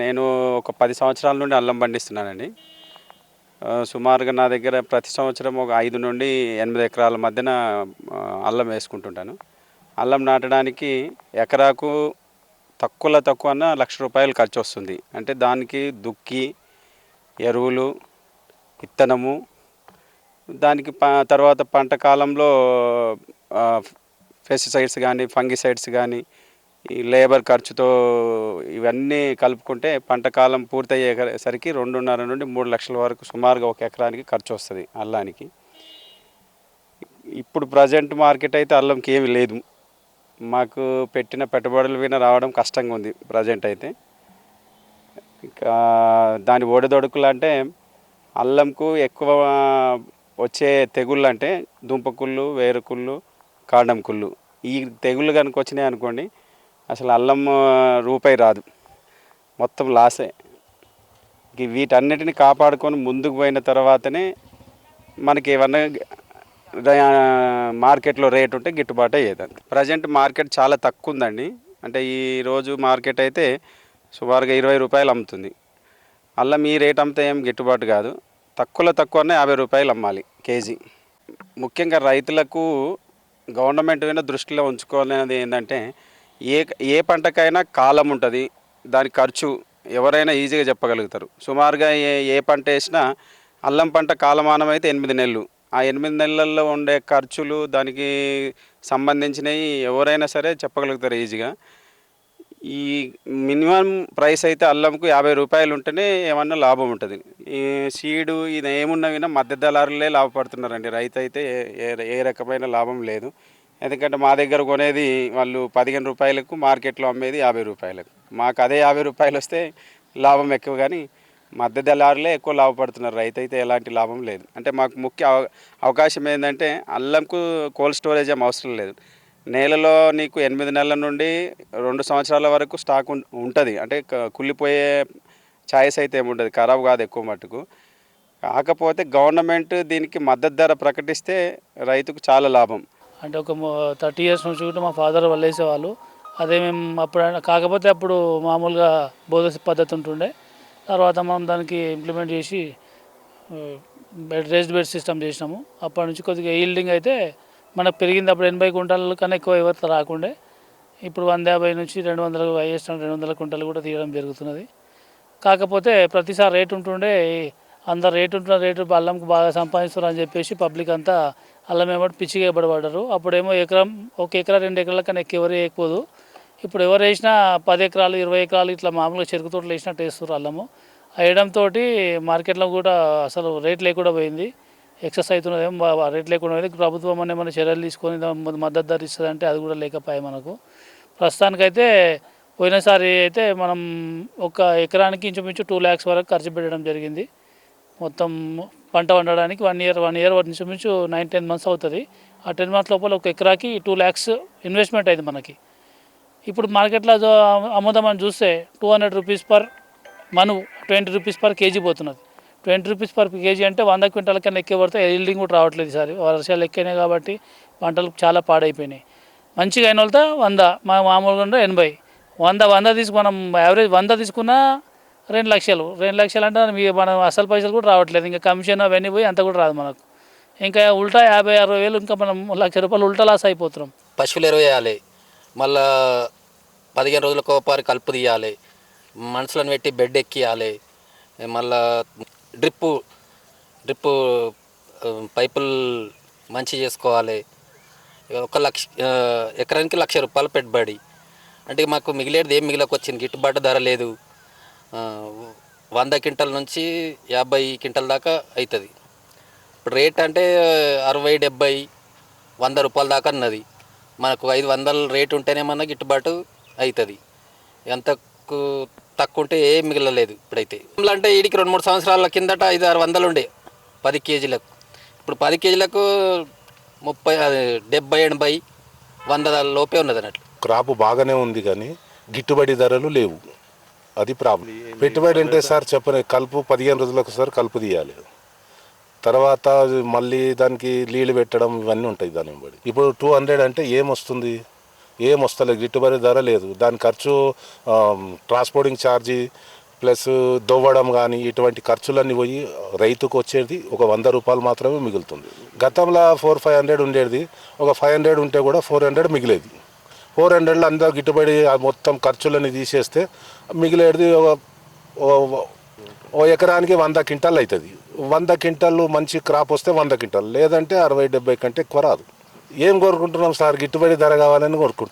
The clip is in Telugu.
నేను ఒక పది సంవత్సరాల నుండి అల్లం పండిస్తున్నానండి. సుమారుగా నా దగ్గర ప్రతి సంవత్సరం ఒక ఐదు నుండి ఎనిమిది ఎకరాల మధ్యన అల్లం వేసుకుంటుంటాను. అల్లం నాటడానికి ఎకరాకు తక్కువలో తక్కువ అన్న లక్ష రూపాయలు ఖర్చు వస్తుంది. అంటే దానికి దుక్కి ఎరువులు విత్తనము దానికి ప తర్వాత పంట కాలంలో పెస్టిసైడ్స్ కానీ ఫంగిసైడ్స్ కానీ ఈ లేబర్ ఖర్చుతో ఇవన్నీ కలుపుకుంటే పంట కాలం పూర్తయ్యేసరికి రెండున్నర నుండి మూడు లక్షల వరకు సుమారుగా ఒక ఎకరానికి ఖర్చు వస్తుంది అల్లానికి. ఇప్పుడు ప్రజెంట్ మార్కెట్ అయితే అల్లంకి ఏమీ లేదు. మాకు పెట్టిన పెట్టుబడులు విన రావడం కష్టంగా ఉంది ప్రజెంట్ అయితే. ఇంకా దాని ఒడిదొడుకులు అంటే అల్లంకు ఎక్కువ వచ్చే తెగుళ్ళు అంటే దుంపకుళ్ళు వేరుకుళ్ళు కాండం కుళ్ళు. ఈ తెగుళ్ళు కనుక వచ్చినాయి అనుకోండి అసలు అల్లం రూపాయి రాదు. మొత్తం లాసే. వీటన్నిటిని కాపాడుకొని ముందుకు పోయిన తర్వాతనే మనకి ఏమన్నా మార్కెట్లో రేట్ ఉంటే గిట్టుబాటు అయ్యేదండి ప్రజెంట్ మార్కెట్ చాలా తక్కువ ఉందండి అంటే ఈరోజు మార్కెట్ అయితే సుమారుగా ఇరవై రూపాయలు అమ్ముతుంది. అల్లం ఈ రేట్ అమ్మితే ఏం గిట్టుబాటు కాదు. తక్కువలో తక్కువనే యాభై రూపాయలు అమ్మాలి కేజీ. ముఖ్యంగా రైతులకు గవర్నమెంట్ మీద దృష్టిలో ఉంచుకోవాలనేది ఏంటంటే ఏ ఏ పంటకైనా కాలం ఉంటుంది దాని ఖర్చు ఎవరైనా ఈజీగా చెప్పగలుగుతారు. సుమారుగా ఏ ఏ పంట వేసినా అల్లం పంట కాలమానం అయితే ఎనిమిది నెలలు. ఆ ఎనిమిది నెలల్లో ఉండే ఖర్చులు దానికి సంబంధించినవి ఎవరైనా సరే చెప్పగలుగుతారు ఈజీగా. ఈ మినిమం ప్రైస్ అయితే అల్లంకు యాభై రూపాయలు ఉంటేనే ఏమన్నా లాభం ఉంటుంది. ఈ సీడు ఇది ఏమున్నా వినా మధ్య దళారులే లాభపడుతున్నారండి. రైతు అయితే ఏ- ఏ ఏ రకమైన లాభం లేదు. ఎందుకంటే మా దగ్గర కొనేది వాళ్ళు పదిహేను రూపాయలకు మార్కెట్లో అమ్మేది యాభై రూపాయలకు. మాకు అదే యాభై రూపాయలు వస్తే లాభం ఎక్కువ కానీ మధ్య దళారులే ఎక్కువ లాభపడుతున్నారు. రైతు అయితే ఎలాంటి లాభం లేదు. అంటే మాకు ముఖ్య అవ- అవకాశం ఏంటంటే అల్లంకు కోల్డ్ స్టోరేజ్ ఏం అవసరం లేదు. నేలలో నీకు ఎనిమిది నెలల నుండి రెండు సంవత్సరాల వరకు స్టాక్ ఉంటుంది. అంటే కుళ్ళిపోయే ఛాయిస్ అయితే ఏముంటుంది ఖరాబ్ కాదు ఎక్కువ మట్టుకు. కాకపోతే గవర్నమెంట్ దీనికి మద్దతు ధర ప్రకటిస్తే రైతుకు చాలా లాభం. అంటే ఒక థర్టీ ఇయర్స్ నుంచి కూడా మా ఫాదర్ వాళ్ళు వేసేవాళ్ళు అదే మేము అప్పుడు కాకపోతే అప్పుడు మామూలుగా బోధ పద్ధతి ఉంటుండే. తర్వాత మనం దానికి ఇంప్లిమెంట్ చేసి బెడ్ రేస్డ్ బెడ్ సిస్టమ్ చేసినాము. అప్పటి నుంచి కొద్దిగా ఈల్డింగ్ అయితే మనకు పెరిగింది. అప్పుడు ఎనభై కుంటాల కన్నా ఎక్కువ ఎవరితో రాకుండే. ఇప్పుడు వంద యాభై నుంచి రెండు వందల హైయెస్ట్ రెండు వందల కుంటలు కూడా తీయడం జరుగుతున్నది. కాకపోతే ప్రతిసారి రేటు ఉంటుండే. అందరు రేటు ఉంటున్న రేటు అల్లంకు బాగా సంపాదిస్తారు అని చెప్పేసి పబ్లిక్ అంతా అల్లం ఏమంటే పిచ్చిగా ఇవ్వబడ్డారు అప్పుడేమో ఎకరం ఒక ఎకరా రెండు ఎకరాల కన్నా ఎక్కువ ఎవరు వేయకపోదు. ఇప్పుడు ఎవరు వేసినా పది ఎకరాలు ఇరవై ఎకరాలు ఇట్లా మామూలుగా చెరుకు తోటలు వేసినట్టు వేస్తారు అల్లము. వేయడంతో మార్కెట్లో కూడా అసలు రేట్ లేకుండా పోయింది. ఎక్సెస్ అవుతున్నది ఏం రేట్ లేకుండా పోయింది. ప్రభుత్వం అనే మన చర్యలు తీసుకొని మద్దతు ధర ఇస్తుందంటే అది కూడా లేకపోయాయి మనకు. ప్రస్తుతానికైతే పోయినసారి అయితే మనం ఒక ఎకరానికి ఇంచుమించు టూ ల్యాక్స్ వరకు ఖర్చు పెట్టడం జరిగింది. మొత్తం పంట వండడానికి వన్ ఇయర్ వన్ ఇయర్ ఇంచుమించు నైన్ టెన్ మంత్స్ అవుతుంది. ఆ టెన్ మంత్స్ లోపల ఒక ఎకరాకి టూ ల్యాక్స్ ఇన్వెస్ట్మెంట్ అయింది మనకి. ఇప్పుడు మార్కెట్లో అమ్ముదామని చూస్తే టూ హండ్రెడ్ రూపీస్ పర్ మను ట్వంటీ రూపీస్ పర్ కేజీ పోతున్నది. ట్వంటీ రూపీస్ పర్ కేజీ అంటే వంద క్వింటాల కన్నా ఎక్కువ పడితే ఎల్డింగ్ కూడా రావట్లేదు సార్ వర్షాలు ఎక్కినాయి కాబట్టి పంటలు చాలా పాడైపోయినాయి. మంచిగా అయిన వాళ్ళతో వంద మా మామూలుగా ఉంటే ఎనభై. వంద వంద తీసుకు మనం యావరేజ్ వంద తీసుకున్నా రెండు లక్షలు. రెండు లక్షలు అంటే మీ మనం అసలు పైసలు కూడా రావట్లేదు. ఇంకా కమిషన్ అవన్నీ పోయి అంత కూడా రాదు మనకు. ఇంకా ఉల్టా యాభై అరవై వేలు ఇంకా మనం లక్ష రూపాయలు ఉల్టా లాస్ అయిపోతున్నాం. పశువులు ఎరువు వేయాలి. మళ్ళా పదిహేను రోజులకు ఒకసారి కలుపు తీయాలి. మనుషులను పెట్టి బెడ్ ఎక్కియాలి. మళ్ళా డ్రిప్పు డ్రిప్పు పైపులు మంచి చేసుకోవాలి. ఒక లక్ష ఎకరానికి లక్ష రూపాయలు పెట్టుబడి. అంటే మాకు మిగిలేది ఏం మిగిలకొచ్చింది? గిట్టుబాటు ధర లేదు. వంద క్వింటల్ నుంచి యాభై క్వింటల్ దాకా అవుతుంది ఇప్పుడు రేట్ అంటే అరవై డెబ్బై వంద రూపాయల దాకా అన్నది. మనకు ఐదు వందల రేట్ ఉంటేనే మన గిట్టుబాటు అవుతుంది ఎంతకు తక్కువ ఉంటే ఏం మిగలలేదు ఇప్పుడైతే. అంటే ఈడికి రెండు మూడు సంవత్సరాల కిందట ఐదు ఆరు వందలు ఉండే పది కేజీలకు. ఇప్పుడు పది కేజీలకు ముప్పై డెబ్బై ఎనభై వంద లోపే ఉన్నది అన్నట్లు. క్రాప్ బాగానే ఉంది కానీ గిట్టుబడి ధరలు లేవు. అది ప్రాబ్లం పెట్టుబడి అంటే సార్ చెప్పని కలుపు పదిహేను రోజులకు సార్ కలుపు తీయాలి. తర్వాత మళ్ళీ దానికి నీళ్ళు పెట్టడం ఇవన్నీ ఉంటాయి దాని బడి ఇప్పుడు టూ హండ్రెడ్ అంటే ఏం వస్తుంది ఏం వస్తలేదు గిట్టుబడి ధర లేదు. దాని ఖర్చు ట్రాన్స్పోర్టింగ్ ఛార్జీ ప్లస్ దొవ్వడం కానీ ఇటువంటి ఖర్చులన్నీ పోయి రైతుకు వచ్చేది ఒక వంద రూపాయలు మాత్రమే మిగులుతుంది. గతంలో ఫోర్ ఫైవ్ హండ్రెడ్ ఉండేది. ఒక ఫైవ్ హండ్రెడ్ ఉంటే కూడా ఫోర్ హండ్రెడ్ మిగిలేది. ఫోర్ హండ్రెడ్లో అందరూ గిట్టుబడి మొత్తం ఖర్చులని తీసేస్తే మిగిలేది ఒక ఓ- ఎకరానికి వంద క్వింటాల్ అవుతుంది వంద క్వింటాలు మంచి క్రాప్ వస్తే వంద క్వింటాల్ లేదంటే అరవై డెబ్బై కంటే ఎక్కువ రాదు. ఏం కోరుకుంటున్నాం సార్? గిట్టుబడి ధర కావాలని కోరుకుంటాం